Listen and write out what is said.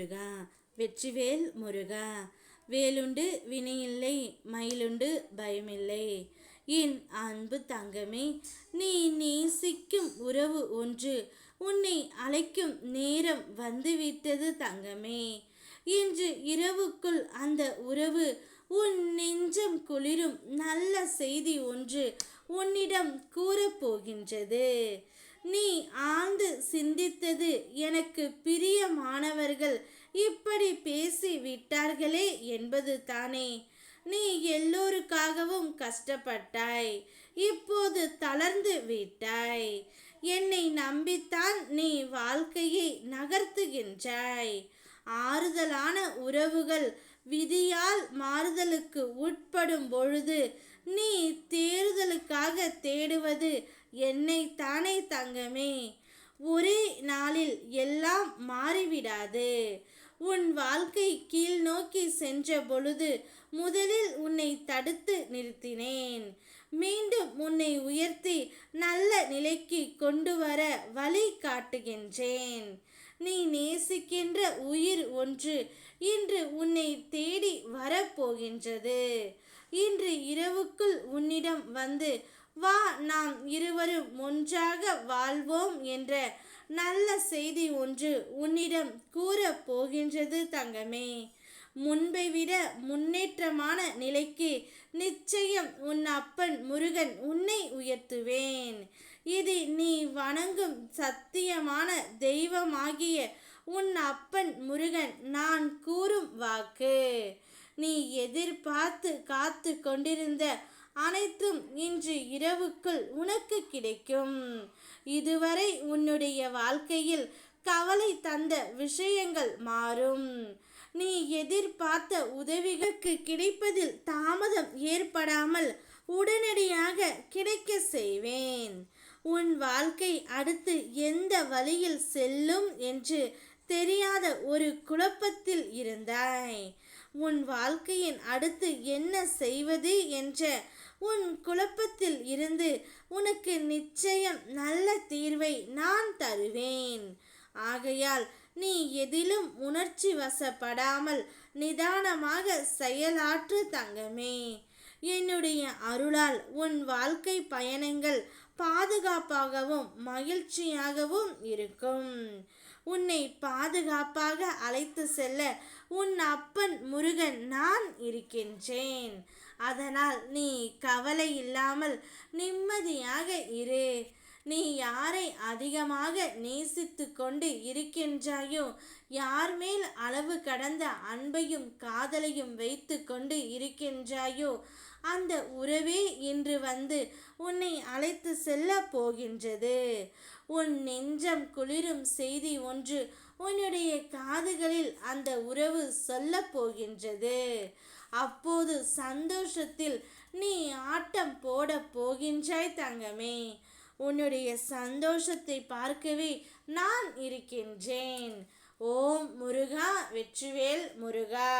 முருகா வெற்றிவேல் முருகா. வேலுண்டு வினையில்லை மயிலுண்டு பயமில்லை. என் அன்பு தங்கமே நீ நேசிக்கும் உறவு ஒன்று. உன்னை அழைக்கும் நேரம் வந்துவிட்டது தங்கமே. இன்று இரவுக்குள் அந்த உறவு உன் நெஞ்சம் குளிரும் நல்ல செய்தி ஒன்று உன்னிடம் கூறப்போகின்றது. நீ ஆழ்ந்து சிந்தித்தது என்பது தானே. நீ எல்லோருக்காகவும் கஷ்டப்பட்டாய் இப்போது தளர்ந்து விட்டாய். என்னை நம்பித்தான் நீ வாழ்க்கையை நகர்த்துகின்றாய். ஆறுதலான உறவுகள் விதியால் மாறுதலுக்கு உட்படும் பொழுது நீ தேறுதலுக்காக தேடுவது என்னை தானே தங்கமே. ஒரே நாளில் எல்லாம் மாறிவிடாது. உன் வாழ்க்கை கீழ் நோக்கி சென்ற பொழுது முதலில் உன்னை தடுத்து நிறுத்தினேன். மீண்டும் உன்னை உயர்த்தி நல்ல நிலைக்கு கொண்டு வர வழி காட்டுகின்றேன். நீ நேசிக்கின்ற உயிர் ஒன்று இன்று உன்னை தேடி வரப்போகின்றது. இன்று இரவுக்குள் உன்னிடம் வந்து வா நாம் இருவரும் ஒன்றாக வாழ்வோம் என்ற நல்ல செய்தி ஒன்று உன்னிடம் கூறப் போகின்றது தங்கமே. முன்பை விட முன்னேற்றமான நிலைக்கு நிச்சயம் உன் அப்பன் முருகன் உன்னை உயர்த்துவேன். இது நீ வணங்கும் சத்தியமான தெய்வமாகிய உன் அப்பன் முருகன் நான் கூறும் வாக்கு. நீ எதிர்பார்த்து காத்து கொண்டிருந்த அனைத்தும் இன்று இரவுக்குள் உனக்கு கிடைக்கும். இதுவரை உன்னுடைய வாழ்க்கையில் கவலை தந்த விஷயங்கள் மாறும். நீ எதிர்பார்த்த உதவிகளுக்கு கிடைப்பதில் தாமதம் ஏற்படாமல் உடனடியாக கிடைக்க செய்வேன். உன் வாழ்க்கை அடுத்து எந்த வழியில் செல்லும் என்று தெரியாத ஒரு குழப்பத்தில் இருந்தாய் உன் வாழ்க்கையின் அடுத்து என்ன செய்வது என்ற உன் குழப்பத்தில் இருந்து உனக்கு நிச்சயம் நல்ல தீர்வை நான் தருவேன். ஆகையால் நீ எதிலும் உணர்ச்சி வசப்படாமல் நிதானமாக செயலாற்று தங்கமே. என்னுடைய அருளால் உன் வாழ்க்கை பயணங்கள் பாதுகாப்பாகவும் மகிழ்ச்சியாகவும் இருக்கும். உன்னை பாதுகாப்பாக அழைத்து செல்ல உன் அப்பன் முருகன் நான் இருக்கின்றேன். அதனால் நீ கவலை இல்லாமல் நிம்மதியாக இரு. நீ யாரை அதிகமாக நேசித்து கொண்டு இருக்கின்றாயோ யார் மேல் அளவு கடந்த அன்பையும் காதலையும் வைத்து கொண்டு இருக்கின்றாயோ அந்த உறவே இன்று வந்து உன்னை அழைத்து செல்ல போகின்றது. உன் நெஞ்சம் குளிரும் செய்தி ஒன்று உன்னுடைய காதுகளில் அந்த உறவு சொல்ல போகின்றது. அப்போது சந்தோஷத்தில் நீ ஆட்டம் போட போகின்றாய் தங்கமே. உன்னுடைய சந்தோஷத்தை பார்க்கவே நான் இருக்கின்றேன். ஓம் முருகா வெற்றிவேல் முருகா.